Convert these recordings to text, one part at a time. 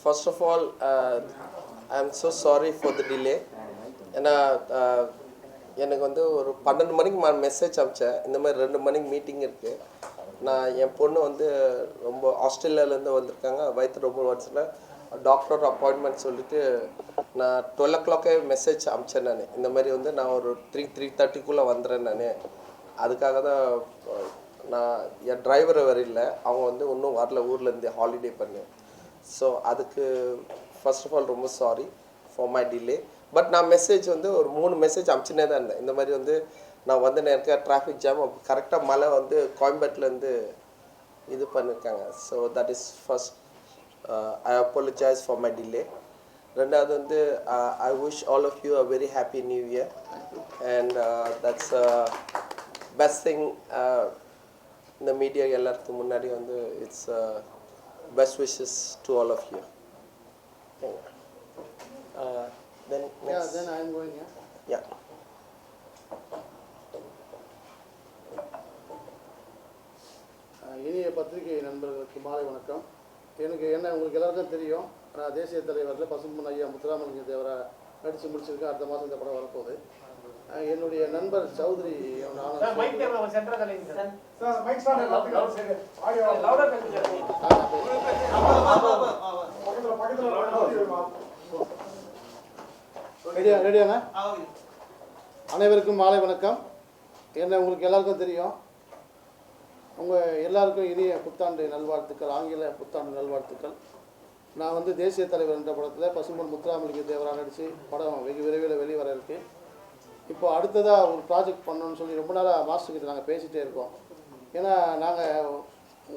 First of all I am so sorry for the delay ஏன்னா uh, எனக்கு வந்து ஒரு பன்னெண்டு மணிக்கு நான் மெசேஜ் அனுப்பிச்சேன் இந்த மாதிரி ரெண்டு மணிக்கு மீட்டிங் இருக்குது நான் என் பொண்ணு வந்து ரொம்ப ஆஸ்திரேலியாவிலேருந்து வந்திருக்காங்க. வயிற்று ரொம்ப வருஷத்தில் டாக்டர் அப்பாயின்மெண்ட் சொல்லிட்டு நான் டுவெல் ஓ கிளாக்கே மெசேஜ் அனுப்பிச்சேன் நான். இந்த மாதிரி வந்து நான் ஒரு த்ரீ த்ரீ தேர்ட்டிக்குள்ளே வந்துடுறேன் நான். அதுக்காக தான் நான் என் டிரைவர் வர இல்லை. அவங்க வந்து இன்னும் வரல. ஊர்லேருந்து ஹாலிடே பண்ணேன் ஸோ அதுக்கு ஃபர்ஸ்ட் ஆஃப் ஆல் ரொம்ப sorry for my delay but நான் மெசேஜ் வந்து ஒரு மூணு மெசேஜ் அமிச்சுனே தான் இருந்தேன். இந்த மாதிரி வந்து நான் வந்து நேரத்தில் டிராஃபிக் ஜாம் கரெக்டாக மழை வந்து கோயம்பேட்டிலேருந்து இது பண்ணியிருக்காங்க so that is first I apologize for my delay ரெண்டாவது வந்து I wish all of you a very happy new year and that's best thing இந்த மீடியா எல்லாத்துக்கும் முன்னாடி வந்து it's best wishes to all of you then Yeah, then I am going, yeah. Yeah ah இனிய பத்திரிகை நண்பர்களுக்கு மாலை வணக்கம். எனக்கு என்ன உங்களுக்கு எல்லாருக்கும் தெரியும் நான் தேசிய தலைவரில் பசும்பொன் ஐயா முத்துராமலிங்க தேவரா நடித்து முடிச்சிருக்கேன். அடுத்த மாதம் இந்த படம் வரப்போகுது. என்னுடைய நண்பர் சௌத்ரி நானும் சார் மைக் தேவை சென்டர் கலைங்க சார். சார் மைக் ஸ்டார்ட் எல்லாத்துக்கும் சரி ஆடியோ லவுடா பேசுங்க பக்கத்துல பக்கத்துல ரெடியா ரெடியாண்ணா அனைவருக்கும் மாலை வணக்கம். என்ன உங்களுக்கு எல்லாருக்கும் தெரியும்? உங்கள் எல்லாருக்கும் இனிய புத்தாண்டு நல்வாழ்த்துக்கள் ஆங்கில புத்தாண்டு நல்வாழ்த்துக்கள். நான் வந்து தேசிய தலைவர் என்ற படத்தில் பசும்பொன் முத்துராமலிங்க தேவரா நடித்து படம் வெகு விரைவில் வெளிவர இருக்கு. இப்போ அடுத்ததாக ஒரு ப்ராஜெக்ட் பண்ணணும்னு சொல்லி ரொம்ப நாளாக மாஸ்டர் கிட்ட நாங்கள் பேசிகிட்டே இருக்கோம். ஏன்னா நாங்கள்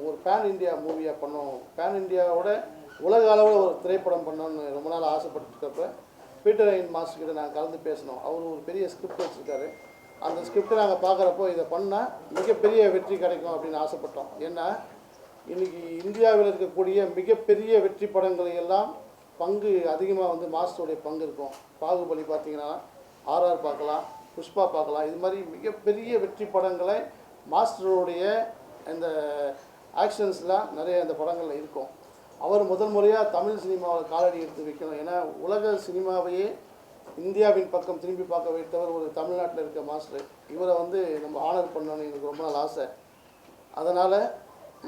ஒரு பேன் இந்தியா மூவியாக பண்ணோம். பேன் இந்தியாவோட உலக அளவில் ஒரு திரைப்படம் பண்ணோம்னு ரொம்ப நாள் ஆசைப்பட்டுருக்கப்ப பீட்டர் ஐன் மாஸ்டர் கிட்ட நாங்கள் கலந்து பேசினோம். அவர் ஒரு பெரிய ஸ்கிரிப்ட் வச்சுருக்காரு. அந்த ஸ்கிரிப்டை நாங்கள் பார்க்குறப்போ இதை பண்ணால் மிகப்பெரிய வெற்றி கிடைக்கும் அப்படின்னு ஆசைப்பட்டோம். ஏன்னா இன்னைக்கு இந்தியாவில் இருக்கக்கூடிய மிகப்பெரிய வெற்றி படங்களை எல்லாம் பங்கு அதிகமாக வந்து மாஸ்டருடைய பங்கு இருக்கும். பாகுபலி பார்த்தீங்கன்னா ஆர்ஆர் பார்க்கலாம் புஷ்பா பார்க்கலாம். இது மாதிரி மிகப்பெரிய வெற்றி படங்களை மாஸ்டருடைய இந்த ஆக்ஷன்ஸ்லாம் நிறைய இந்த படங்களில் இருக்கும். அவர் முதல் முறையாக தமிழ் சினிமாவில் காலடி எடுத்து வைக்கணும். ஏன்னா உலக சினிமாவையே இந்தியாவின் பக்கம் திரும்பி பார்க்க வைத்தவர் ஒரு தமிழ்நாட்டில் இருக்க மாஸ்டர். இவரை வந்து நம்ம ஆனர் பண்ணணும்னு எனக்கு ரொம்ப நாள் ஆசை. அதனால்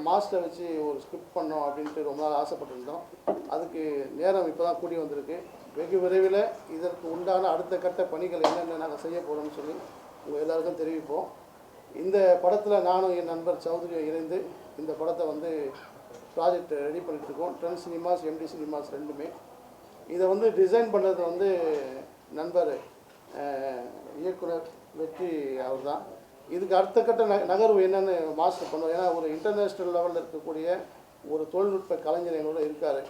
மாஸ்டரை வச்சு ஒரு ஸ்கிரிப்ட் பண்ணோம் அப்படின்ட்டு ரொம்ப நாள் ஆசைப்பட்டிருந்தோம். அதுக்கு நேரம் இப்போ தான் கூடி வந்திருக்கு. வெகு விரைவில் இதற்கு உண்டான அடுத்த கட்ட பணிகள் என்னென்ன நாங்கள் செய்ய போகிறோம்னு சொல்லி உங்கள் எல்லாருக்கும் தெரிவிப்போம். இந்த படத்தில் நானும் என் நண்பர் சௌத்ரியும் இணைந்து இந்த படத்தை வந்து ப்ராஜெக்ட் ரெடி பண்ணிட்டு இருக்கோம். ட்ரெண்ட் சினிமாஸ் எம்டி சினிமாஸ் ரெண்டுமே. இதை வந்து டிசைன் பண்ணுறது வந்து நண்பர் இயக்குனர் வெற்றி அவர் தான் இதுக்கு அடுத்த கட்ட ந நகர்வு என்னென்னு மாஸ்டர் பண்ணுவோம். ஏன்னா ஒரு இன்டர்நேஷ்னல் லெவலில் இருக்கக்கூடிய ஒரு தொழில்நுட்ப கலைஞர் எங்களோட இருக்கார்.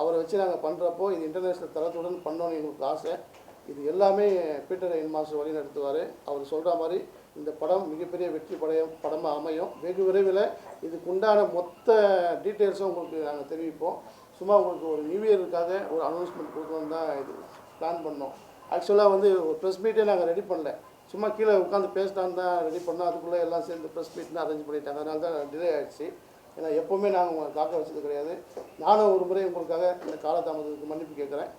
அவரை வச்சு நாங்கள் பண்ணுறப்போ இது இன்டர்நேஷ்னல் தரத்துடன் பண்ணோன்னு எங்களுக்கு ஆசை. இது எல்லாமே பீட்டர் என் மாஸ்டர் வழி நடத்துவார். அவர் சொல்கிற மாதிரி இந்த படம் மிகப்பெரிய வெற்றி படைய படமாக அமையும். வெகு விரைவில் இதுக்கு உண்டான மொத்த டீட்டெயில்ஸும் உங்களுக்கு நாங்கள் தெரிவிப்போம். சும்மா உங்களுக்கு ஒரு நியூ இயருக்காக ஒரு அனௌன்ஸ்மெண்ட் கொடுக்கணும்னு தான் இது பிளான் பண்ணோம். ஆக்சுவலாக வந்து ஒரு ப்ரெஸ் மீட்டே நாங்கள் ரெடி பண்ணல. சும்மா கீழே உட்காந்து பேசலான்னு தான் ரெடி பண்ணோம். அதுக்குள்ளே எல்லாம் சேர்ந்து ப்ரெஸ் மீட்னு அரேஞ்ச் பண்ணிட்டாங்க. அதனால தான் டிலே ஆயிடுச்சு. ஏன்னா எப்போவுமே நாங்கள் உங்களை காக்க வச்சது கிடையாது. நானும் ஒரு முறை உங்களுக்காக இந்த காலதாமதத்துக்கு மன்னிப்பு கேட்குறேன்.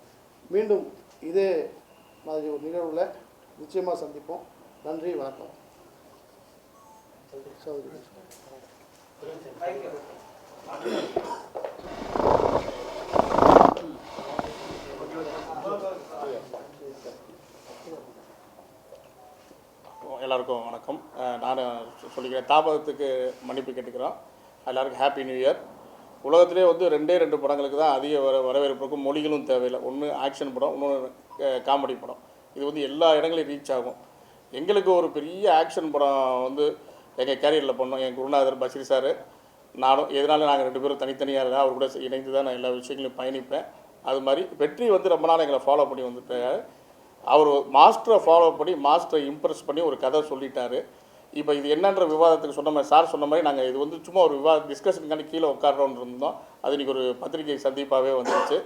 மீண்டும் இதே மாதிரி ஒரு நிகழ்வில் நிச்சயமாக சந்திப்போம். நன்றி வணக்கம். எல்லாருக்கும் வணக்கம். நான் சொல்லிக்கிறேன் தாமதத்துக்கு மன்னிப்பு கேட்டுக்கிறோம். எல்லாருக்கும் ஹாப்பி நியூ இயர் உலகத்திலே வந்து ரெண்டே ரெண்டு படங்களுக்கு தான் அதிக வர வரவேற்புக்கு மொழிகளும் தேவையில்லை. ஒன்று ஆக்ஷன் படம் இன்னொன்று காமெடி படம். இது வந்து எல்லா இடங்களையும் ரீச் ஆகும். எங்களுக்கு ஒரு பெரிய ஆக்ஷன் படம் வந்து எங்கள் கேரியரில் பண்ணோம். என் குருநாதர் பஸ்ரி சார் நானும் எதனால நாங்கள் ரெண்டு பேரும் தனித்தனியாக இருந்தால் அவர் கூட இணைந்து தான் நான் எல்லா விஷயங்களையும் பயணிப்பேன். அது மாதிரி வெற்றி வந்து ரொம்ப நாள் எங்களை ஃபாலோ பண்ணி வந்துட்டாரு. அவர் மாஸ்டரை ஃபாலோ பண்ணி மாஸ்டரை இம்ப்ரெஸ் பண்ணி ஒரு கதை சொல்லிட்டாரு. இப்போ இது என்னன்ற விவாதத்துக்கு சொன்ன மாதிரி சார் சொன்ன மாதிரி நாங்கள் இது வந்து சும்மா ஒரு விவாத டிஸ்கஷனுக்காண்டி கீழே உட்காரோன்னு இருந்தோம் அது இன்னைக்கு ஒரு பத்திரிகை சந்திப்பாகவே வந்துருச்சு.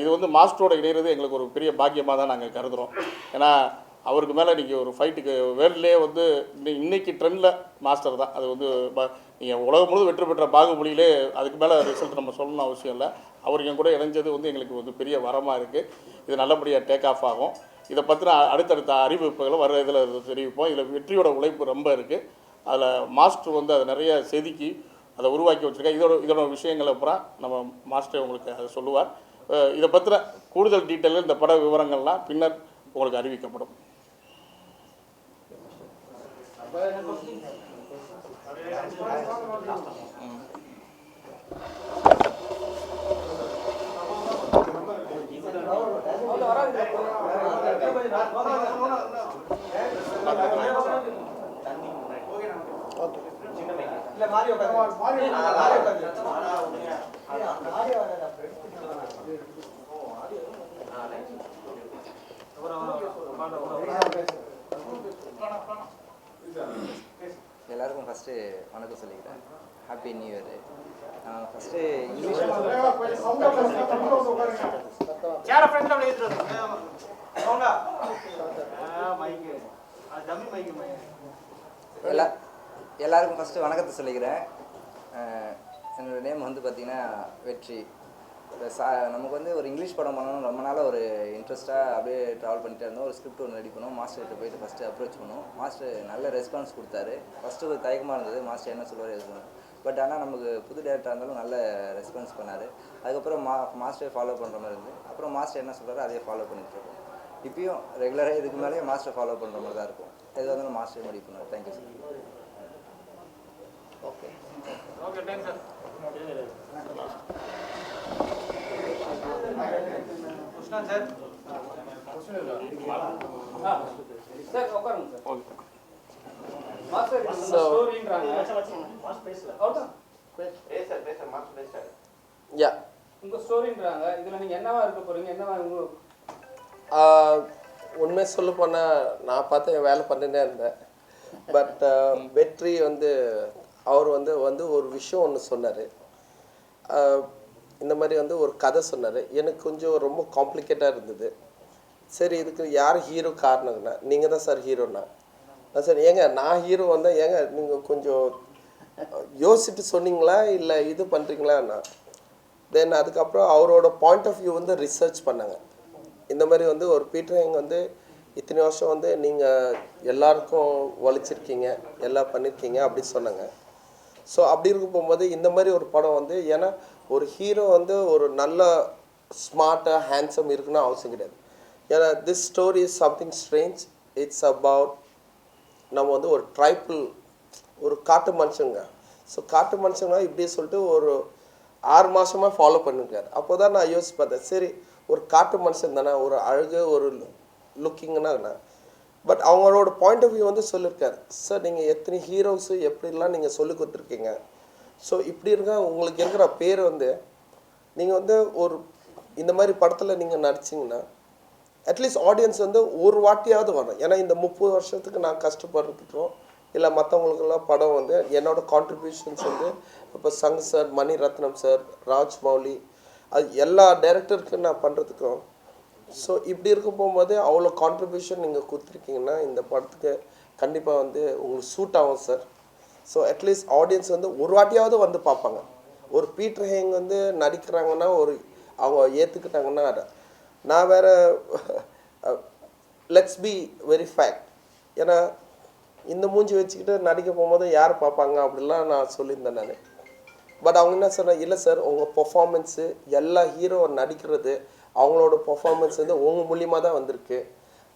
இது வந்து மாஸ்டரோட இணையிறது எங்களுக்கு ஒரு பெரிய பாக்கியமாக தான் நாங்கள் கருதுகிறோம் ஏன்னா அவருக்கு மேலே இன்றைக்கி ஒரு ஃபைட்டுக்கு வேர்ல்ட்லேயே வந்து இன்னைக்கு ட்ரெண்டில் மாஸ்டர் தான். அது வந்து நீங்கள் உலகம் முழுவதும் வெற்றி பெற்ற பாகுபலியிலே அதுக்கு மேலே ரிசல்ட் நம்ம சொல்லணும்னு அவசியம் இல்லை. அவர் என் கூட இணைஞ்சது வந்து எங்களுக்கு வந்து பெரிய வரமாக இருக்குது இது நல்லபடியாக டேக் ஆஃப் ஆகும். இதை பற்றின அடுத்தடுத்த அறிவிப்புகளை வர இதில் தெரிவிப்போம். இதில் வெற்றியோட உழைப்பு ரொம்ப இருக்குது அதில் மாஸ்டர் வந்து அதை நிறைய செதுக்கி அதை உருவாக்கி வச்சுருக்கேன் இதோட இதோட விஷயங்களை அப்புறம் நம்ம மாஸ்டர் உங்களுக்கு அதை சொல்லுவார். இதை பற்றின கூடுதல் டீட்டெயில் இந்த பட விவரங்கள்லாம் பின்னர் உங்களுக்கு அறிவிக்கப்படும். எல்லாருக்கும் ஃபஸ்ட்டு வணக்கம் சொல்லிக்கிறேன். Happy new year first English சேர ஃப்ரெண்ட்ல மைக்கு அது டம்மி மைக்கு எல்லா எல்லாருக்கும் ஃபஸ்ட்டு வணக்கத்தை சொல்லிக்கிறேன். அஹ், என்னோட நேம் வந்து பார்த்தீங்கன்னா வெற்றி. சா நமக்கு வந்து ஒரு இங்கிலீஷ் படம் பண்ணணும்னு ரொம்ப நாளாக ஒரு இன்ட்ரெஸ்ட்டாக அப்படியே ட்ராவல் பண்ணிட்டே இருந்தோம். ஒரு ஸ்கிரிப்ட் ஒன்று ரெடி பண்ணோம். மாஸ்டர்கிட்ட போயிட்டு ஃபஸ்ட்டு அப்ரோச் பண்ணோம். மாஸ்டர் நல்ல ரெஸ்பான்ஸ் கொடுத்தாரு. ஃபஸ்ட்டு ஒரு தயக்கமாக இருந்தது. மாஸ்டர் என்ன சொல்லுவார்? எது பட் ஆனால் நமக்கு புது டேரக்டராக இருந்தாலும் நல்ல ரெஸ்பான்ஸ் பண்ணார். அதுக்கப்புறம் மா மாஸ்டர் ஃபாலோ பண்ணுற மாதிரி இருந்து அப்புறம் மாஸ்டர் என்ன சொல்கிறாரோ அதையே ஃபாலோ பண்ணிட்டு இருக்கோம். இப்பயும் ரெகுலராக இதுக்கு மேலேயே மாஸ்டர் ஃபாலோ பண்ணுற மாதிரி தான் இருக்கும். எது வந்தாலும் மாஸ்டர் முடிவு பண்ணுவார். Thank you sir okay sir sir உட்காருங்க சார் ஓகே மாஸ்டர் இந்த So- ஸ்டோரின்றாங்க அவ்வளோதான் யா உங்க ஸ்டோரின்றாங்க இதுல நீங்க என்னவா இருக்க போறீங்க என்னவா உண்மை சொல்ல போனால் நான் பார்த்து என் வேலை பண்ணினே இருந்தேன். பட் uh, வெற்றி வந்து அவர் வந்து வந்து ஒரு விஷயம் ஒன்று சொன்னார். Uh, இந்த மாதிரி வந்து ஒரு கதை சொன்னார். எனக்கு கொஞ்சம் ரொம்ப காம்ப்ளிகேட்டாக இருந்தது. சரி இதுக்கு யார் ஹீரோ காரணம்னா நீங்கள் தான் சார் ஹீரோண்ணா சரி ஏங்க நான் ஹீரோ வந்தால் ஏங்க நீங்கள் கொஞ்சம் யோசிச்சுட்டு சொன்னீங்களா? இல்லை இது பண்ணுறீங்களாண்ணா தென் அதுக்கப்புறம் அவரோட பாயிண்ட் ஆஃப் வியூ வந்து ரிசர்ச் பண்ணாங்க. இந்த மாதிரி வந்து ஒரு பீட்டர் வந்து இத்தனை வருஷம் வந்து நீங்கள் எல்லாருக்கும் வலிச்சிருக்கீங்க எல்லாம் பண்ணியிருக்கீங்க அப்படி சொன்னாங்க. ஸோ அப்படி இருக்க போகும்போது இந்த மாதிரி ஒரு படம் வந்து ஏன்னா ஒரு ஹீரோ வந்து ஒரு நல்ல ஸ்மார்ட்டாக ஹேண்ட்ஸம் இருக்குன்னு அவசியம் கிடையாது. ஏன்னா this story is something strange it's about நம்ம வந்து ஒரு ட்ரைபிள் ஒரு காட்டு மனுஷங்க. ஸோ காட்டு மனுஷங்கன்னா இப்படி சொல்லிட்டு ஒரு ஆறு மாதமாக ஃபாலோ பண்ணிருக்காரு. அப்போ தான் நான் யோசிச்சு பார்த்தேன் சரி ஒரு காட்டு மனுஷன் தானே ஒரு அழகு ஒரு லுக்கிங்னா பட் அவங்களோட பாயிண்ட் ஆஃப் வியூ வந்து சொல்லியிருக்காரு சார் நீங்கள் எத்தனை ஹீரோஸு எப்படிலாம் நீங்கள் சொல்லி கொடுத்துருக்கீங்க? ஸோ இப்படி இருக்க உங்களுக்கு இருக்கிற பேர் வந்து நீங்கள் வந்து ஒரு இந்த மாதிரி படத்தில் நீங்கள் நடிச்சிங்கன்னா அட்லீஸ்ட் ஆடியன்ஸ் வந்து ஒரு வாட்டியாவது வரும் ஏன்னா இந்த முப்பது வருஷத்துக்கு நான் கஷ்டப்படுறதுக்கும் இல்லை மற்றவங்களுக்கெல்லாம் படம் வந்து என்னோடய கான்ட்ரிபியூஷன்ஸ் வந்து இப்போ சங் சார் மணி ரத்னம் சார் ராஜ் மௌலி அது எல்லா டைரக்டருக்கும் நான் பண்ணுறதுக்கும் ஸோ இப்படி இருக்க போகும்போது அவ்வளோ கான்ட்ரிபியூஷன் நீங்கள் கொடுத்துருக்கீங்கன்னா இந்த படத்துக்கு கண்டிப்பாக வந்து உங்களுக்கு சூட் ஆகும் சார் ஸோ அட்லீஸ்ட் ஆடியன்ஸ் வந்து ஒரு வாட்டியாவது வந்து பார்ப்பாங்க. ஒரு பீட்டர் ஹேங் வந்து நடிக்கிறாங்கன்னா ஒரு அவங்க ஏற்றுக்கிட்டாங்கன்னா நான் வேற லெட்ஸ் பி வெரி ஃபேக்ட் ஏன்னா இந்த மூஞ்சி வச்சுக்கிட்டு நடிக்க போகும்போது யார் பார்ப்பாங்க அப்படிலாம் நான் சொல்லியிருந்தேன் நான். பட் அவங்க என்ன சொன்னாங்க இல்லை சார் உங்கள் பெர்ஃபார்மன்ஸு எல்லா ஹீரோ நடிக்கிறது அவங்களோட பர்ஃபாமன்ஸ் வந்து உங்கள் மூலியமாக தான் வந்திருக்கு.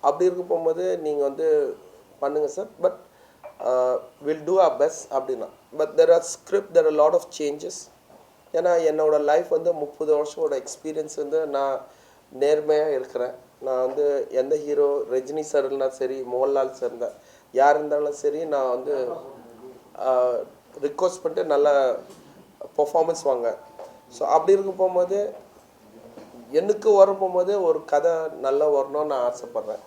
அப்படி இருக்க போகும்போது நீங்கள் வந்து பண்ணுங்கள் sir but will do a best அப்படின்னா. But there are script there are lot of changes ஏன்னா என்னோடய லைஃப் வந்து முப்பது வருஷமோட எக்ஸ்பீரியன்ஸ் வந்து நான் நேர்மையாக இருக்கிறேன். நான் வந்து எந்த ஹீரோ ரஜினி சார் இருந்தாலும் சரி மோகன்லால் சார் இருந்தால் யார் இருந்தாலும் சரி நான் வந்து ரிக்வஸ்ட் பண்ணிட்டு நல்ல பர்ஃபாமன்ஸ் வாங்க. ஸோ அப்படி இருக்க போகும்போது எனக்கு வர போகும்போது ஒரு கதை நல்லா வரணும்னு நான் ஆசைப்பட்றேன்.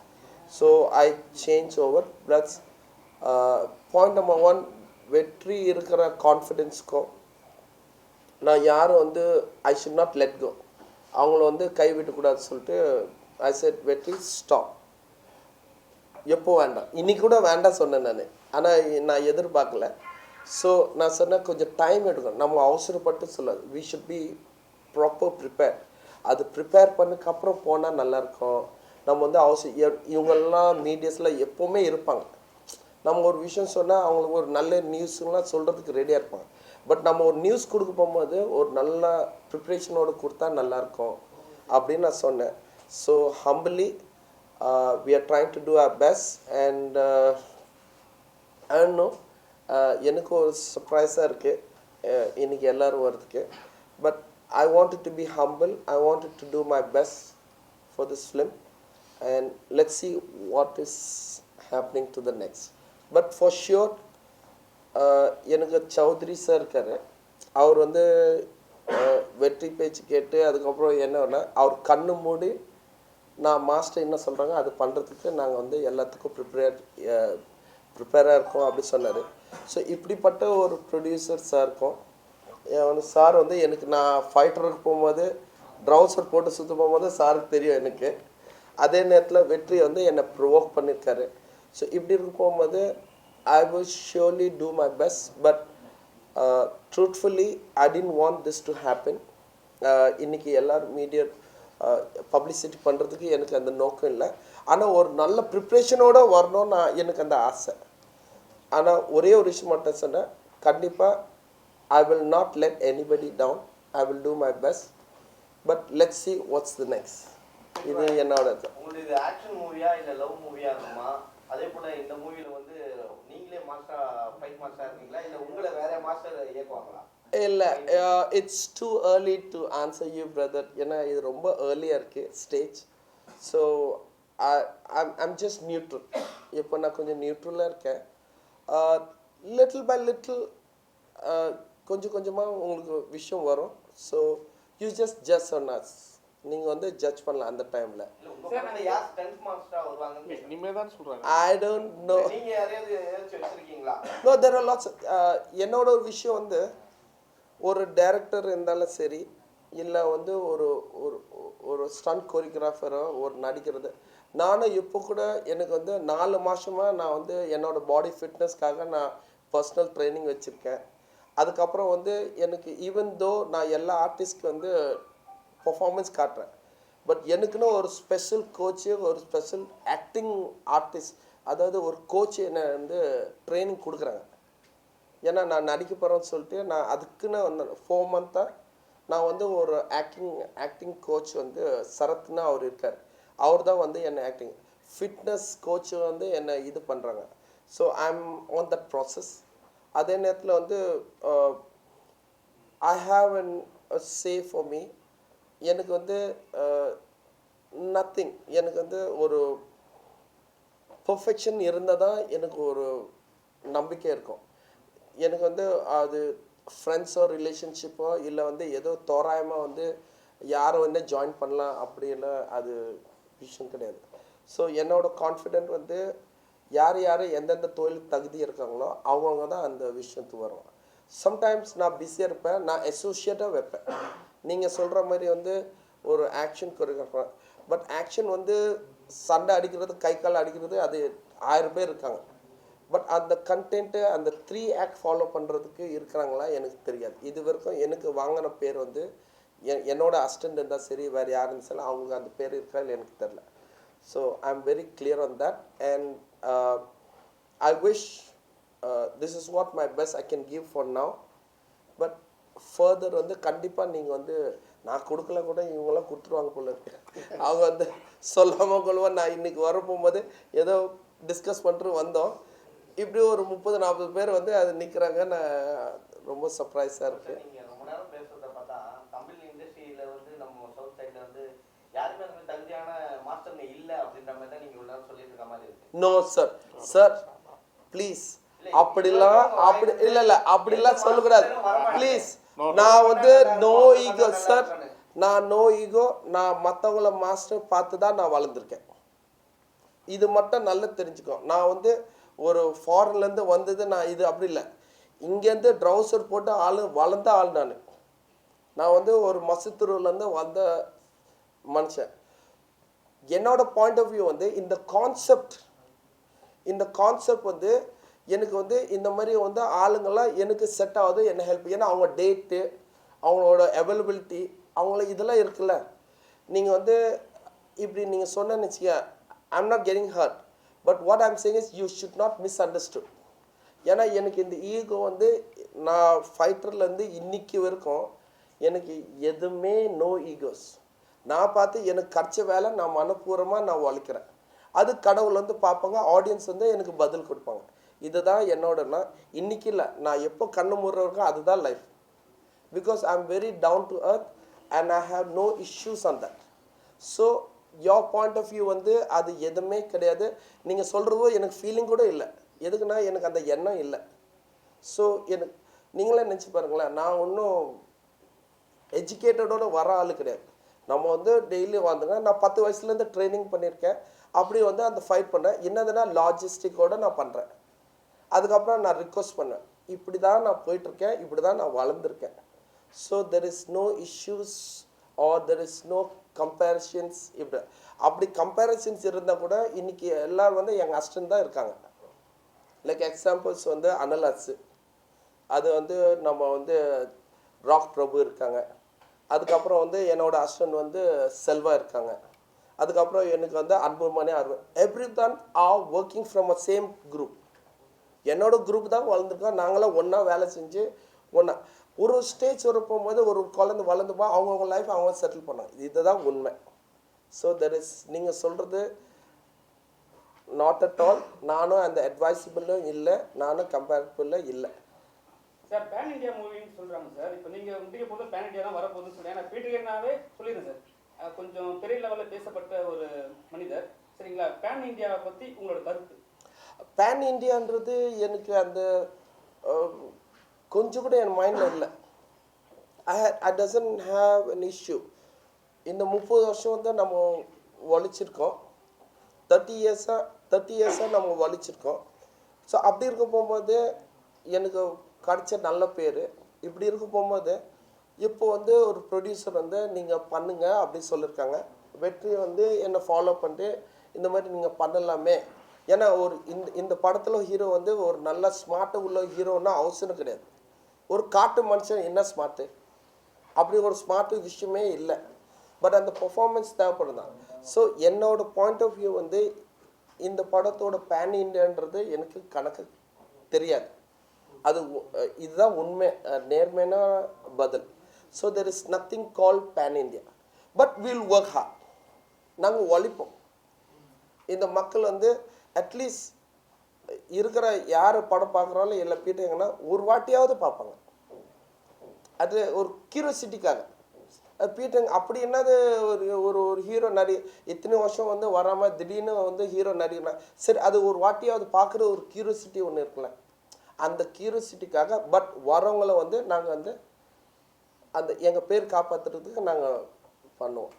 So I change over plus point number one வெற்றி இருக்கிற கான்ஃபிடென்ஸ்க்கும் நான் யாரும் வந்து I should not let go அவங்கள வந்து கைவிடக்கூடாதுன்னு சொல்லிட்டு ஐ செட் வெற்றி ஸ்டாப் எப்போ வேண்டாம். இன்றைக்கி கூட வேண்டாம் சொன்னேன் நான். ஆனால் நான் எதிர்பார்க்கல. ஸோ நான் சொன்னேன் கொஞ்சம் டைம் எடுக்கணும். நம்ம அவசரப்பட்டு சொல்லாது we should be proper prepare அது ப்ரிப்பேர் பண்ணதுக்கப்புறம் போனால் நல்லாயிருக்கும் நம்ம வந்து அவசியம் இவங்கெல்லாம் மீடியாஸில் எப்போவுமே இருப்பாங்க. நம்ம ஒரு விஷயம் சொன்னால் அவங்களுக்கு ஒரு நல்ல நியூஸ்லாம் சொல்கிறதுக்கு ரெடியாக இருப்பாங்க. பட் நம்ம ஒரு நியூஸ் கொடுக்க போகும்போது ஒரு நல்ல ப்ரிப்ரேஷனோடு கொடுத்தா நல்லாயிருக்கும் அப்படின்னு நான் சொன்னேன். So humbly we are trying to do a best and இன்னும் எனக்கு ஒரு சர்ப்ரைஸாக இருக்குது இன்னைக்கு எல்லோரும் வரதுக்கு but I want to be humble I want to do my best for this film and let see what is happening to the next but for sure எனக்கு Chowdhury sir இருக்காரு. அவர் வந்து வெற்றி பேச்சு கேட்டு அதுக்கப்புறம் என்னன்னா அவர் கண்ணு மூடி நான் மாஸ்டர் என்ன சொல்கிறாங்க அது பண்ணுறதுக்கு நாங்கள் வந்து எல்லாத்துக்கும் ப்ரிப்பேர் ப்ரிப்பேராக இருக்கோம் அப்படி சொன்னார். ஸோ இப்படிப்பட்ட ஒரு ப்ரொடியூசர் சார் இருக்கும். வந்து சார் வந்து எனக்கு நான் ஃபைட்டருக்கு போகும்போது ட்ரௌசர் போட்டு சுற்ற போகும்போது சாருக்கு தெரியும் எனக்கு. அதே நேரத்தில் வெற்றி வந்து என்னை ப்ரொவோக் பண்ணியிருக்காரு ஸோ இப்படி இருக்க போகும்போது I will surely do my best but truthfully I didn't want this to happen. Uh, இன்னைக்கு எல்லாரும் மீடியா பப்ளிசிட்டி பண்ணுறதுக்கு எனக்கு அந்த நோக்கம் இல்லை. ஆனால் ஒரு நல்ல ப்ரிப்ரேஷனோட வரணும்னு நான் எனக்கு அந்த ஆசை. ஆனால் ஒரே ஒரு விஷயம் மட்டும் சொன்னேன். கண்டிப்பாக I will not let anybody down I will do my best but let see what's the next இது என்னோட இது ஆக்ஷன் மூவியா இல்ல லவ் மூவியா இருக்குமா? அதே போல இந்த மூவில வந்து நீங்களே மாஸ்டரா ஃபைட் மாஸ்டரா இருக்கீங்களா இல்லை it's too early to answer you brother ஏன்னா இது ரொம்ப ஏர்லியாக இருக்குது stage so I'm just neutral இப்போ நான் கொஞ்சம் நியூட்ரலாக இருக்கேன். லிட்டில் பை லிட்டில் கொஞ்சம் கொஞ்சமாக உங்களுக்கு விஷயம் வரும். So you just just one us நீங்கள் வந்து ஜட்ஜ் பண்ணலாம் அந்த டைமில் I don't know know there are lots என்னோட ஒரு விஷயம் வந்து ஒரு டைரக்டர் இருந்தாலும் சரி இல்லை வந்து ஒரு ஒரு ஒரு ஸ்டண்ட் கோரியோகிராஃபரோ ஒரு நடிக்கிறது. நானும் இப்போ கூட எனக்கு வந்து நாலு மாதமாக நான் வந்து என்னோட பாடி ஃபிட்னஸ்க்காக நான் பர்சனல் ட்ரைனிங் வச்சுருக்கேன். அதுக்கப்புறம் வந்து எனக்கு ஈவன் தோ நான் எல்லா ஆர்டிஸ்ட்க்கு வந்து பர்ஃபார்மன்ஸ் காட்டுறேன். பட் எனக்குன்னு ஒரு ஸ்பெஷல் கோச்சு ஒரு ஸ்பெஷல் ஆக்டிங் ஆர்டிஸ்ட் அதாவது ஒரு கோச் என்னை வந்து ட்ரைனிங் கொடுக்குறாங்க. ஏன்னா நான் நடிக்க போகிறேன்னு சொல்லிட்டு நான் அதுக்குன்னு வந்து ஃபோர் மந்த்தாக நான் வந்து ஒரு ஆக்டிங் ஆக்டிங் கோச் வந்து சரத்னு அவர் இருக்கார். அவர் தான் வந்து என்னை ஆக்டிங் ஃபிட்னஸ் கோச்சு வந்து என்னை இது பண்ணுறாங்க so I am on that process அதே நேரத்தில் வந்து I have an say for me எனக்கு வந்து நத்திங் எனக்கு வந்து ஒரு பர்ஃபெக்ஷன் இருந்தால் தான் எனக்கு ஒரு நம்பிக்கை இருக்கும். எனக்கு வந்து அது ஃப்ரெண்ட்ஸோ ரிலேஷன்ஷிப்போ இல்லை வந்து ஏதோ தோராயமாக வந்து யாரை வந்து ஜாயின் பண்ணலாம் அப்படிலாம் அது விஷயம் கிடையாது. ஸோ என்னோட கான்ஃபிடென்ட் வந்து யார் யார் எந்தெந்த தொழில் தகுதி இருக்காங்களோ அவங்கவுங்க தான் அந்த விஷயத்துக்கு வரும் சம்டைம்ஸ் நான் பிஸியாக இருப்பேன் நான் அசோசியேட்டாக வைப்பேன். நீங்கள் சொல்கிற மாதிரி வந்து ஒரு ஆக்ஷன் கொரியோகிராஃபர் பட் ஆக்ஷன் வந்து சண்டை அடிக்கிறது கை கால் அடிக்கிறது அது ஆயிரம் பேர் இருக்காங்க. பட் அந்த கண்டென்ட்டு அந்த த்ரீ ஆக்ட் ஃபாலோ பண்ணுறதுக்கு இருக்கிறாங்களா? எனக்கு தெரியாது. இது வரைக்கும் எனக்கு வாங்கின பேர் வந்து என் என்னோடய அசிஸ்டன்ட் இருந்தால் சரி வேறு யார் இருந்தாலும் அவங்களுக்கு அந்த பேர் இருக்கா இல்லை எனக்கு தெரில so I am very clear on that and I wish this is what my best I can give for now further வந்து கண்டிப்பாக நீங்கள் வந்து நான் கொடுக்கல கூட இவங்களாம் கொடுத்துருவாங்க போல இருக்கு. அவங்க வந்து சொல்லாமல் கொள்வா நான் இன்னைக்கு வர போகும்போது ஏதோ டிஸ்கஸ் பண்ணிட்டு வந்தோம். இப்படி ஒரு முப்பது நாற்பது பேர் வந்து அது நிற்கிறாங்க நான் ரொம்ப சர்ப்ரைஸாக இருக்குது நோ சார் சார் ப்ளீஸ் அப்படிலாம் அப்படி இல்லை இல்லை. அப்படிலாம் சொல்லக்கூடாது. ப்ளீஸ் நான் வந்து நோ ஈகோ சார் நான் நோ ஈகோ நான் மற்றவங்கள மாஸ்டர் பார்த்து தான் நான் வளர்ந்துருக்கேன். இது மட்டும் நல்லா தெரிஞ்சுக்கோ. நான் வந்து ஒரு ஃபாரின்லேருந்து வந்தது நான் இது அப்படி இல்லை. இங்கேருந்து ட்ரௌசர் போட்டு ஆள் வளர்ந்த ஆள் நான். நான் வந்து ஒரு மசத்தூர்லேருந்து வந்த மனுஷன். என்னோட பாயிண்ட் ஆஃப் வியூ வந்து இந்த கான்செப்ட் இந்த கான்செப்ட் வந்து எனக்கு வந்து இந்த மாதிரி வந்து ஆளுங்கள்லாம் எனக்கு செட் ஆகுது என்ன ஹெல்ப் ஏன்னா அவங்க டேட்டு அவங்களோட அவைலபிலிட்டி அவங்கள இதெல்லாம் இருக்குல்ல. நீங்கள் வந்து இப்படி நீங்கள் சொன்னேன்னு வச்சுக்க I'm not getting hurt but what I'm saying is you should not misunderstood ஏன்னா எனக்கு இந்த ஈகோ வந்து நான் ஃபைட்டர்லேருந்து இன்னைக்கு வரைக்கும் எனக்கு எதுவுமே நோ ஈகோஸ் நான் பார்த்து எனக்கு கிடச்ச வேலை நான் மனப்பூர்வமாக நான் உழைக்கிறேன். அது கடவுள் வந்து பார்ப்பாங்க ஆடியன்ஸ் வந்து எனக்கு பதில் கொடுப்பாங்க. இதுதான் என்னோடனா இன்னைக்கு இல்லை. நான் எப்போ கண்ணு மூடுற அதுதான் life because I am very down to earth and I have no issues on that so your point of view வந்து அது எதுவுமே கிடையாது. நீங்கள் சொல்கிறதோ எனக்கு ஃபீலிங் கூட இல்லை. எதுக்குன்னா எனக்கு அந்த எண்ணம் இல்லை. ஸோ எனக்கு நீங்களே நினச்சி பாருங்களேன். நான் ஒன்றும் எஜுகேட்டடோட வர ஆள் கிடையாது. நம்ம வந்து டெய்லி வந்துங்க நான் பத்து வயசுலேருந்து ட்ரைனிங் பண்ணியிருக்கேன். அப்படி வந்து அந்த ஃபைட் பண்ணேன். என்னதுன்னா லாஜிஸ்டிக்கோட நான் பண்ணுறேன் அதுக்கப்புறம் நான் ரிக்வஸ்ட் பண்ணேன். இப்படி தான் நான் போயிட்டுருக்கேன் இப்படி தான் நான் வளர்ந்துருக்கேன். So there is no issues or there is no comparisons இப்படி அப்படி கம்பேரிசன்ஸ் இருந்தால் கூட இன்னைக்கு எல்லோரும் வந்து எங்கள் அஸ்டன் தான் இருக்காங்க. லைக் எக்ஸாம்பிள்ஸ் வந்து அனலாஸு அது வந்து நம்ம வந்து ராக் பிரபு இருக்காங்க. அதுக்கப்புறம் வந்து என்னோட அஸ்டன் வந்து செல்வா இருக்காங்க. அதுக்கப்புறம் எனக்கு வந்து அன்புமணி அருவன் எவ்ரி தான் are working from a same group என்னோட குரூப் தான் வளர்ந்துருக்கோம் நாங்களாம் ஒன்றா வேலை செஞ்சு ஒன்றா ஒரு ஸ்டேஜ் வர போகும்போது ஒரு குழந்தை வளர்ந்துப்பா அவங்கவுங்க லைஃப் அவங்க செட்டில் பண்ணாங்க. இதுதான் உண்மை. ஸோ தெர் இஸ் நீங்கள் சொல்கிறது நாட் அட் ஆல் நானும் அந்த அட்வைசபிளும் இல்லை. நானும் கம்பேரபிளும் இல்லை. சார் பேன் இந்தியா மூவின்னு சொல்கிறாங்க சார் இப்போ நீங்கள் முடிய போது பேன் இந்தியா தான் வரப்போகுதுன்னு சொல்லி ஏன்னா பீட்டர்னாவே சொல்லிடுறேன் சார் கொஞ்சம் பெரிய லெவலில் பேசப்பட்ட ஒரு மனிதர். சரிங்களா? பேன் இந்தியாவை பற்றி உங்களோட கருத்து. பேன் இந்தியான்றது எனக்கு அந்த um, கொஞ்சம் கூட என் மைண்டில் இல்லை I I doesn't have an issue இந்த முப்பது வருஷம் வந்து நம்ம ஒழிச்சிருக்கோம் தேர்ட்டி இயர்ஸாக தேர்ட்டி இயர்ஸாக நம்ம ஒழிச்சிருக்கோம் ஸோ அப்படி இருக்க போகும்போது எனக்கு கிடச்ச நல்ல பேர். இப்படி இருக்க போகும்போது இப்போ வந்து ஒரு ப்ரொடியூசர் வந்து நீங்கள் பண்ணுங்க அப்படின்னு சொல்லியிருக்காங்க வெற்றி வந்து என்னை ஃபாலோ பண்ணிட்டு இந்த மாதிரி நீங்கள் பண்ணலாமே ஏன்னா ஒரு இந்த இந்த படத்தில் ஹீரோ வந்து ஒரு நல்ல ஸ்மார்ட்டு உள்ள ஹீரோன்னா அவசியம் கிடையாது. ஒரு காட்டு மனுஷன் என்ன ஸ்மார்ட்டு அப்படி ஒரு ஸ்மார்ட்டு விஷயமே இல்லை. பட் அந்த பர்ஃபார்மன்ஸ் தேவைப்படுதான் ஸோ என்னோட பாயிண்ட் ஆஃப் வியூ வந்து இந்த படத்தோட பேன் இண்டியான்றது எனக்கு கணக்கு தெரியாது. அது இதுதான் உண்மை. நேர்மையான பதில். So there is nothing call pan India but will work hard நாங்கள் ஒழிப்போம் இந்த மக்கள் வந்து அட்லீஸ்ட் இருக்கிற யார் படம் பார்க்குறாலும் இல்லை பீட்டாங்கன்னா ஒரு வாட்டியாவது பார்ப்பாங்க. அது ஒரு கியூரியாசிட்டிக்காக அது பீட்டர் அப்படி என்னது ஒரு ஒரு ஒரு ஹீரோ நடி இத்தனை வருஷம் வந்து வராமல் திடீர்னு வந்து ஹீரோ நடிகனா சரி அது ஒரு வாட்டியாவது பார்க்குற ஒரு கியூரியாசிட்டி ஒன்று இருக்குல்ல. அந்த கியூரியாசிட்டிக்காக பட் வரவங்கள வந்து நாங்கள் வந்து அந்த எங்கள் பேர் காப்பாற்றுறதுக்கு நாங்கள் பண்ணுவோம்.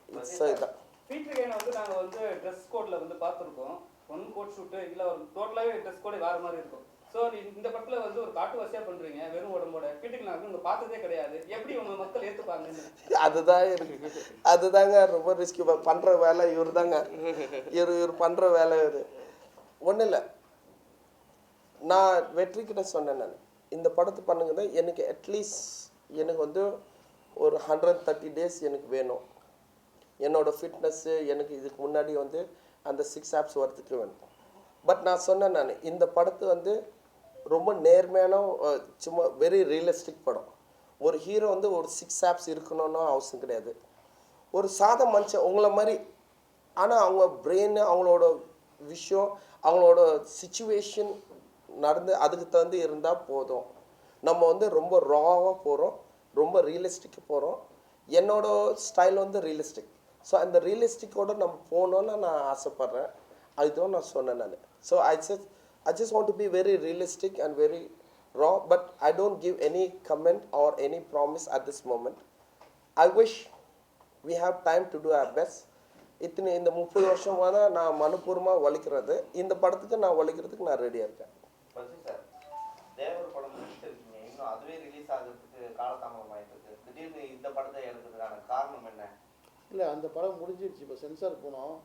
பீட்டர் கேனை வந்து நாங்க வந்து ட்ரெஸ் கோட்ல வந்து பார்த்துருக்கோம். ஒன் கோட் ஷூட்டு இல்லை ஒரு டோட்டலாகவே ட்ரெஸ் கூட வேற மாதிரி இருக்கும். ஸோ இந்த படத்தில் வந்து ஒரு காட்டுவாசியா பண்ணுறீங்க வெறும் உடம்போட. பீட்டர் நான் உங்கள் பார்த்ததே கிடையாது. எப்படி உங்க மக்கள் ஏற்றுப்பாங்க அதுதான் இருக்கு அதுதாங்க ரொம்ப ரிஸ்க் பண்ணுற வேலை இவர் தாங்க இவர் இவர் பண்ணுற வேலை இது. ஒன்றும் இல்லை. நான் வெற்றி கிட்ட சொன்னேன் நான். இந்த படத்தை பண்ணுங்க எனக்கு அட்லீஸ்ட் எனக்கு வந்து ஒரு ஹண்ட்ரட் தேர்ட்டி டேஸ் எனக்கு வேணும். என்னோட ஃபிட்னஸ்ஸு எனக்கு இதுக்கு முன்னாடி வந்து அந்த சிக்ஸ் ஆப்ஸ் வரத்துக்கு வேணும் பட் நான் சொன்னேன் நான் இந்த படத்து வந்து ரொம்ப நேர்மையான சும்மா வெரி ரியலிஸ்டிக் படம். ஒரு ஹீரோ வந்து ஒரு சிக்ஸ் ஆப்ஸ் இருக்கணும்னு அவசியம் கிடையாது. ஒரு சாத மனுஷன் உங்களை மாதிரி ஆனால் அவங்க பிரெயின் அவங்களோட விஷயம் அவங்களோட சுச்சுவேஷன் நடந்து அதுக்கு தகுந்து இருந்தால் போதும். நம்ம வந்து ரொம்ப ராவாக போகிறோம் ரொம்ப ரியலிஸ்டிக்கு போகிறோம் என்னோட ஸ்டைல் வந்து ரியலிஸ்டிக் ஸோ அந்த ரியலிஸ்டிக்கோட நம்ம போகணுன்னு நான் ஆசைப்பட்றேன். அதுதான் நான் சொன்னேன் நான். So I just I just want to be very realistic and very raw but I don't give any comment or any promise at this moment I wish we have time to do our best இத்தனை இந்த முப்பது வருஷமாக தான் நான் மனப்பூர்வமாக ஒழிக்கிறது இந்த படத்துக்கு நான் ஒழிக்கிறதுக்கு நான் ரெடியாக இருக்கேன். சார். தேவர் படம் அதுவே ரிலீஸ் ஆகிறதுக்கு காலதாமதம் இருக்கு. திடீர்னு இந்த படத்தை எடுக்கிறதுக்கான காரணம் என்ன? இல்லை அந்த படம் முடிஞ்சிடுச்சு இப்போ சென்சார் போனோம்.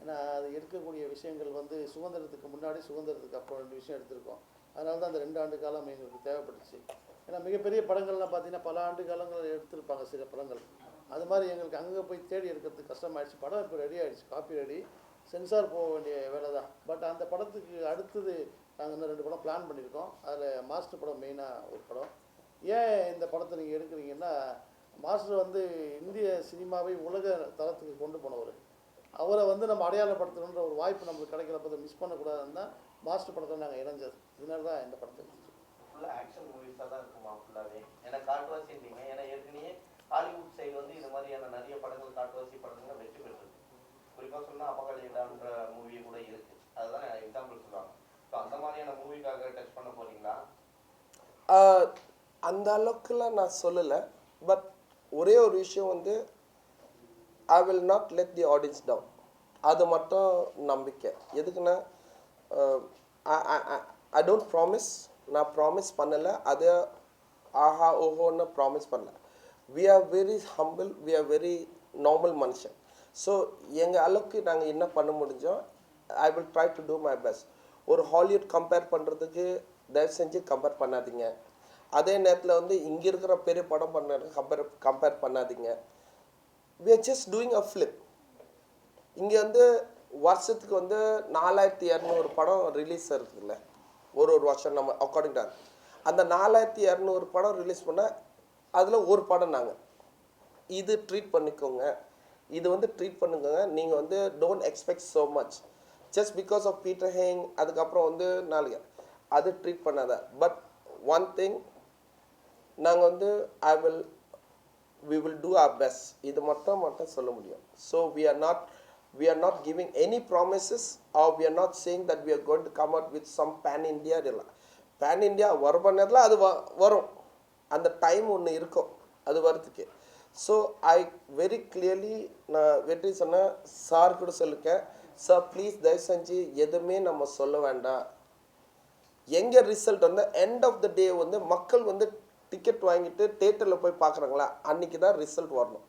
ஏன்னா அது எடுக்கக்கூடிய விஷயங்கள் வந்து சுதந்திரத்துக்கு முன்னாடி சுதந்திரத்துக்கு அப்புறம் ரெண்டு விஷயம் எடுத்திருக்கோம். அதனால தான் அந்த ரெண்டு ஆண்டு காலம் எங்களுக்கு தேவைப்பட்டுச்சு. ஏன்னா மிகப்பெரிய படங்கள்லாம் பார்த்தீங்கன்னா பல ஆண்டு காலங்கள் எடுத்திருப்பாங்க சில படங்கள். அது மாதிரி எங்களுக்கு அங்கே போய் தேடி எடுக்கிறதுக்கு கஷ்டமாயிடுச்சு. படம் இப்போ ரெடி ஆகிடுச்சு காப்பி ரெடி சென்சார் போக வேண்டிய வேலை தான் பட் அந்த படத்துக்கு அடுத்தது நாங்கள் இன்னும் ரெண்டு படம் பிளான் பண்ணியிருக்கோம். அதில் மாஸ்டர் படம் மெயினாக ஒரு படம். ஏன் இந்த படத்தை நீங்கள் எடுக்கிறீங்கன்னா மாஸ்டர் வந்து இந்திய சினிமாவை உலக தளத்துக்கு கொண்டு போனவர். அவரை வந்து நம்ம அடையாளப்படுத்தணுன்ற ஒரு வாய்ப்பு நம்மளுக்கு கிடைக்கிறப்ப அதை மிஸ் பண்ணக்கூடாதுன்னு தான் மாஸ்டர் படத்தை நாங்கள் இணைஞ்சது. இதனால தான் இந்த படத்தை எடுத்தோம். ஃபுல்லாக ஆக்ஷன் மூவிஸாக தான் இருக்குமா ஃபுல்லாகவே ஏன்னா காட்டுவாசின்றீங்க ஏன்னா ஏற்கனவே ஹாலிவுட் சைடு வந்து இது மாதிரியான நிறைய படங்கள் காட்டுவாசி படங்கள் வெற்றி பெற்றிருக்கு குறிப்பாக சொன்னால் அபகலிடான்ற மூவி கூட இருக்கு. அதுதான் எக்ஸாம்பிள் சொல்லுவாங்க. ஸோ அந்த மாதிரியான மூவிக்காக டச் பண்ண போறீங்களா? ஆஹ் அந்த அளவுக்குலாம் நான் சொல்லலை. பட் ஒரே ஒரு விஷயம் வந்து I will not let the audience down அது மட்டும் நம்பிக்கை. எதுக்குன்னா ஐ டோன்ட் ப்ராமிஸ் நான் ப்ராமிஸ் பண்ணலை. அது ஆஹா ஓஹோன்னு ப்ராமிஸ் பண்ணல. We are very humble we are very normal மனுஷன். ஸோ எங்கள் அளவுக்கு நாங்கள் என்ன பண்ண முடிஞ்சோம் I will try to do my best ஒரு ஹாலிவுட் கம்பேர் பண்ணுறதுக்கு தயவு செஞ்சு கம்பேர் பண்ணாதீங்க. அதே நேரத்தில் வந்து இங்கே இருக்கிற பெரிய படம் பண்ண கம்பேர் கம்பேர் பண்ணாதீங்க. We are just doing a flip. இங்கே வந்து வருஷத்துக்கு வந்து நாலாயிரத்தி இரநூறு படம் ரிலீஸ் இருக்குதுல்ல ஒரு ஒரு வருஷம் நம்ம அக்கார்டிங் டு அந்த நாலாயிரத்தி இரநூறு படம் ரிலீஸ் பண்ணால் அதில் ஒரு படம் நாங்கள் இது ட்ரீட் பண்ணிக்கோங்க. இது வந்து ட்ரீட் பண்ணுங்க நீங்கள் வந்து don't expect so much just because of Peter Hein அதுக்கப்புறம் வந்து நாளைக்கு. அது ட்ரீட் பண்ணாத. பட் ஒன் திங் நாங்கள் வந்து I will we will do our best இது மட்டும் மட்டும் சொல்ல முடியும். So we are not we are not giving any promises or we are not saying that we are going to come out with some pan india இல்லை pan India வரும் நேரத்தில் அது வ- வரும். அந்த டைம் ஒன்று இருக்கும். அது வரத்துக்கு ஸோ ஐ வெரி கிளியர்லி நான் வெற்றி சொன்னேன். சார் கூட சொல்லிருக்கேன். சார் ப்ளீஸ் தயவு செஞ்சு எதுவுமே நம்ம சொல்ல வேண்டாம். எங்கே ரிசல்ட் வந்து எண்ட் ஆஃப் த டே வந்து மக்கள் வந்து டிக்கெட் வாங்கிட்டு தேட்டரில் போய் பார்க்குறாங்களா? அன்றைக்கி தான் ரிசல்ட் வரணும்.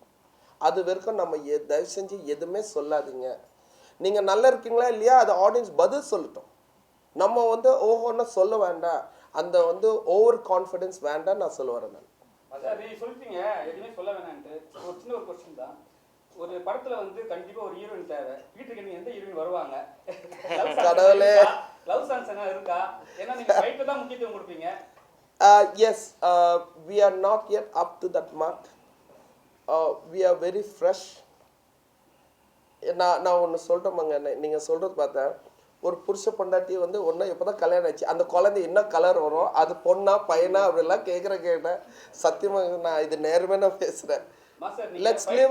அது வரைக்கும் நம்ம எ தயவு செஞ்சு எதுவுமே சொல்லாதீங்க. நீங்கள் நல்லா இருக்கீங்களா இல்லையா? அது ஆடியன்ஸ் பதில் சொல்லட்டும். நம்ம வந்து ஓஹோன்னு சொல்ல வேண்டாம். அந்த வந்து ஓவர் கான்ஃபிடென்ஸ் வேண்டாம் நான் சொல்ல வரேன் நான். சொல்லிட்டீங்க. எதுவுமே சொல்ல வேணான்ட்டு. ஒரு சின்ன ஒரு கொஸ்டின் தான். ஒரு படத்துல வந்து கண்டிப்பா ஒரு ஹீரோயின் தேவை. வீட்டுக்கு எந்த ஹீரோயின் வருவாங்க? கடவுளே. லவ் சாங்ஸ் என்ன இருக்கா? ஏன்னா நீங்க ஃபைட்டு தான் முக்கியத்துவம் கொடுப்பீங்க. Yes we are not yet up to that mark we are very fresh நான் நான் ஒன்று சொல்லிட்டோமாங்க நீங்கள் சொல்கிறது பார்த்தேன். ஒரு புருஷ பொண்டாட்டி வந்து ஒன்றா இப்போ தான் கல்யாணம் ஆச்சு அந்த குழந்தை என்ன கலர் வரும்? அது பொண்ணா பையனா? அப்படிலாம் கேட்குற கேட்டேன். சத்தியமாக நான் இது நேர்மையாக நான் பேசுகிறேன்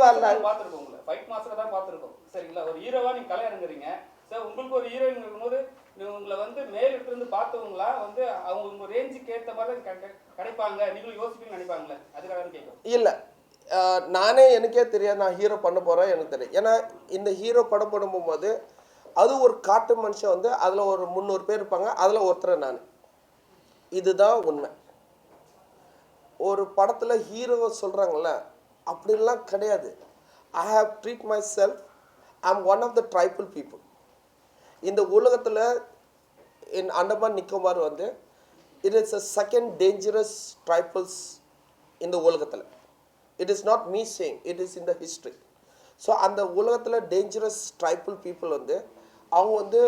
our life. பார்த்துருக்கோம் உங்களை ஃபைட் மாஸ்டர் தான் பார்த்துருக்கோம். சரிங்களா? ஒரு ஹீரோவா நீங்க கலை இறங்குறீங்க சார் உங்களுக்கு ஒரு ஹீரோயின் இருக்கும்போது நீங்க உங்களை வந்து மேலிட்டு இருந்து பார்த்தவங்களா வந்து அவங்க உங்க ரேஞ்சுக்கு ஏற்ற மாதிரி கிடைப்பாங்க நீங்களும் யோசிப்பீங்கன்னு நினைப்பாங்களே? அதுக்காக கேட்கும் இல்லை. நானே எனக்கே தெரியாது நான் ஹீரோ பண்ண போகிறேன் எனக்கு தெரியும் ஏன்னா இந்த ஹீரோ படம் பண்ணும்போது அது ஒரு காட்டு மனுஷன் வந்து அதில் ஒரு முந்நூறு பேர் இருப்பாங்க. அதில் ஒருத்தர் நான். இதுதான் உண்மை. ஒரு படத்தில் ஹீரோ சொல்கிறாங்கல்ல அப்படிலாம் கிடையாது. I have treat myself I am one of the tribal people இந்த உலகத்தில் என் அண்டமான் நிக்கோபார் வந்து it is a second dangerous tribals இந்த உலகத்தில். It is not me saying it is in the history so அந்த உலகத்தில் டேஞ்சரஸ் ட்ரைபிள் பீப்புள் வந்து அவங்க வந்து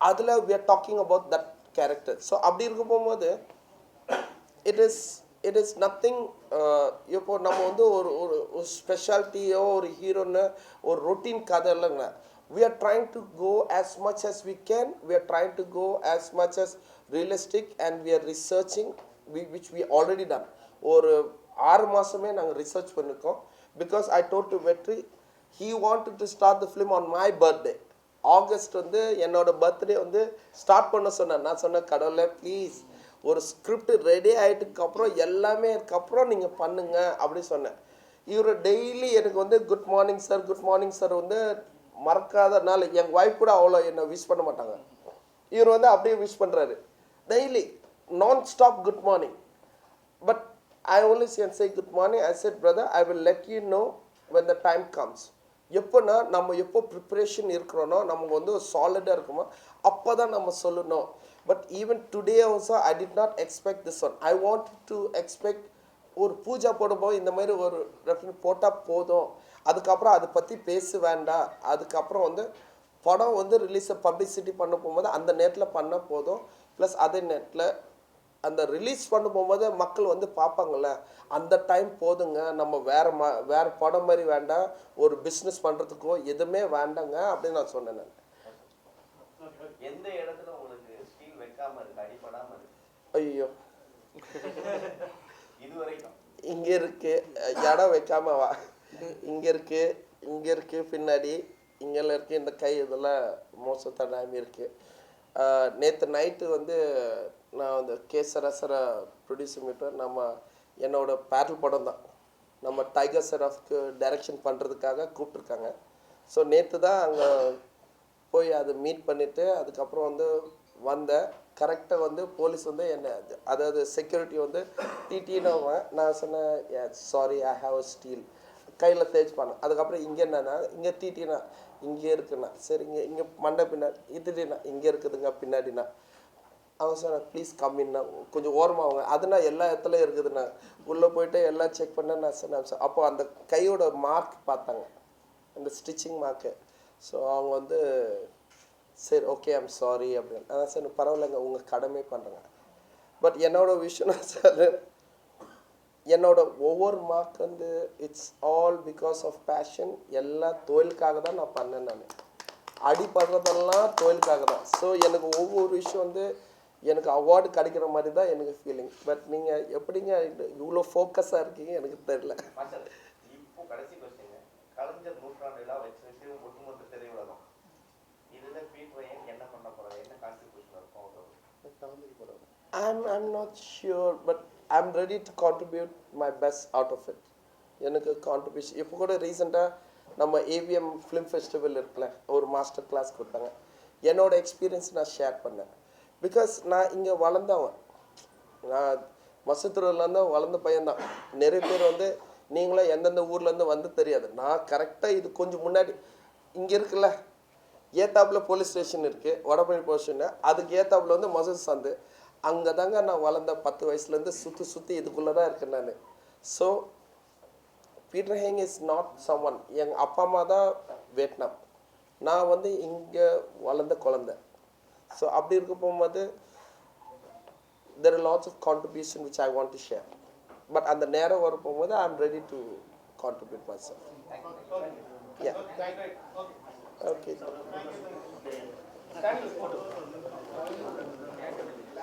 அதில் we are talking about that character so அப்படி இருக்க போகும்போது it is it is nothing uh, இப்போ நம்ம வந்து ஒரு ஒரு ஒரு ஸ்பெஷாலிட்டியோ ஒரு ஹீரோன்னு ஒரு ரொட்டீன் கதை இல்லைங்க we are trying to go as much as we can. We are trying to go as much as realistic and we are researching we, which we already done. ஒரு ஆறு மாதமே நாங்கள் ரிசர்ச் பண்ணியிருக்கோம் because I Todd to Vetri he wanted to start the film on my birthday August வந்து என்னோட birthday வந்து start பண்ண சொன்னேன் நான் சொன்னேன் கடவுளை ப்ளீஸ் ஒரு ஸ்கிரிப்ட் ரெடி ஆகிட்டுக்கப்புறம் எல்லாமே அதுக்கப்புறம் நீங்கள் பண்ணுங்க அப்படின்னு சொன்னேன் இவர் டெய்லி எனக்கு வந்து good morning sir good morning sir வந்து மறக்காதனால எங்கள் ஒய்ஃப் கூட அவ்வளோ என்னை விஷ் பண்ண மாட்டாங்க. இவர் வந்து அப்படியே விஷ் பண்ணுறாரு டெய்லி நான் stop good morning but I only can say good morning I said brother I will let you know when the time comes எப்போன்னா நம்ம எப்போ ப்ரிப்ரேஷன் இருக்கிறோனோ நமக்கு வந்து சாலிடாக இருக்குமோ அப்போ தான் நம்ம சொல்லணும். But even today also I did not expect this one I want to expect ஒரு பூஜா போடும்போது இந்த மாதிரி ஒரு ரெஃபரன்ஸ் போட்டால் போதும். அதுக்கப்புறம் அதை பற்றி பேச வேண்டாம் அதுக்கப்புறம் வந்து படம் வந்து ரிலீஸை பப்ளிசிட்டி பண்ண போகும்போது அந்த நேரத்தில் பண்ணால் போதும். ப்ளஸ் அதே நேரத்தில் அந்த ரிலீஸ் பண்ண போகும்போது மக்கள் வந்து பார்ப்பாங்கள்ல அந்த டைம் போதுங்க. நம்ம வேற ம வேற படம் மாதிரி வேண்டாம் ஒரு பிஸ்னஸ் பண்ணுறதுக்கோ எதுவுமே வேண்டாங்க அப்படின்னு நான் சொன்னேன் நான். எந்த இடத்துல உங்களுக்கு ஸ்டீல் வைக்காம இருக்கு அடிபடாம இருக்கு? ஐயோ. இது வரைக்கும். இங்கே இருக்கு. அஹ் இடம் வைக்காம வா. இங்கே இருக்கு இங்கே இருக்கு பின்னாடி இங்கெல்லாம் இருக்கு இந்த கை இதெல்லாம் மோசத்த டைம் இருக்கு நேற்று நைட்டு வந்து நான் வந்து கேசரசர ப்ரொடியூசர் மீட்டர் நம்ம என்னோட பேரல் படம் தான். நம்ம டைகர் சராஃப்க்கு டைரக்ஷன் பண்ணுறதுக்காக கூப்பிட்ருக்காங்க ஸோ நேற்று தான் அங்கே போய் அதை மீட் பண்ணிவிட்டு அதுக்கப்புறம் வந்து வந்தேன் கரெக்டாக வந்து போலீஸ் வந்து என்னை அதாவது செக்யூரிட்டி வந்து டிடின்னு நான் சொன்னேன் sorry I have a steel கையில் தேய்ச்சி பண்ண அதுக்கப்புறம் இங்கே என்னன்னா இங்கே தீட்டினா இங்கே இருக்குண்ணா சரி இங்கே இங்கே மண்டை பின்னாடி இதுடினா இங்கே இருக்குதுங்க பின்னாடினா. அவன் சொன்னான் ப்ளீஸ் கம்மின்னா கொஞ்சம் ஓரமாக அவங்க அதுனா எல்லா இடத்துலையும் இருக்குதுண்ணா. உள்ளே போயிட்டு எல்லாம் செக் பண்ண நான் சொன்னேன் அப்போ அந்த கையோட மார்க் பார்த்தாங்க. அந்த ஸ்டிச்சிங் மார்க்கு ஸோ அவங்க வந்து சரி ஓகே ஐம் சாரி அப்படின்னு. அதான் சார் பரவாயில்லைங்க உங்கள் கடமை பண்ணுறேங்க பட் என்னோடய விஷயம் சார் என்னோட ஒவ்வொரு மார்க் வந்து it's all because of passion எல்லாம் தொழிலுக்காக தான் நான் பண்ணேன் நான். அடிப்படுறதெல்லாம் தொழிலுக்காக தான். ஸோ எனக்கு ஒவ்வொரு விஷயம் வந்து எனக்கு அவார்டு கிடைக்கிற மாதிரி தான் எனக்கு ஃபீலிங் பட் நீங்கள் எப்படிங்க இவ்வளோ ஃபோக்கஸாக இருக்கீங்க எனக்கு தெரியல. கலைஞர் நூற்றாண்டு விழா வச்சுட்டு ஒட்டுமொத்த திரையுலகம் இதுல பீட்ரையன் என்ன பண்ண போறாரு? என்ன கான்ட்ரிபியூஷன் இருக்கும் அவரோட I'm, I'm not sure, I I'm ready to contribute my best out of it எனக்கு கான்ட்ரிபியூஷன் இப்போ கூட ரீசெண்டாக நம்ம ஏவிஎம் ஃபிலிம் ஃபெஸ்டிவல் இருக்கல ஒரு மாஸ்டர் கிளாஸ் கொடுத்தாங்க. என்னோட எக்ஸ்பீரியன்ஸ் நான் ஷேர் பண்ணேன். பிகாஸ் நான் இங்கே வளர்ந்தவன். நான் மசத்துறையிலேருந்து வளர்ந்த பையன்தான். நிறைய பேர் வந்து நீங்களும் எந்தெந்த ஊர்லேருந்து வந்து தெரியாது. நான் கரெக்டாக இது கொஞ்சம் முன்னாடி இங்கே இருக்குல்ல ஏத்தாப்பில் போலீஸ் ஸ்டேஷன் இருக்குது வடபழனி போலீஸ் ஸ்டேஷன் அதுக்கு ஏத்தாப்பில் வந்து மசூத் சந்து. அங்கே தாங்க நான் வளர்ந்த பத்து வயசுலேருந்து சுற்றி சுற்றி இதுக்குள்ளே தான் இருக்கேன் நான். So Peter Hein is not someone எங்கள் அப்பா அம்மா தான் வியட்நாம் நான் வந்து இங்கே வளர்ந்த குழந்த. ஸோ அப்படி இருக்க போகும்போது there lots of contribution which I want to share but அந்த நேரம் வர போகும்போது I am ready to contribute myself okay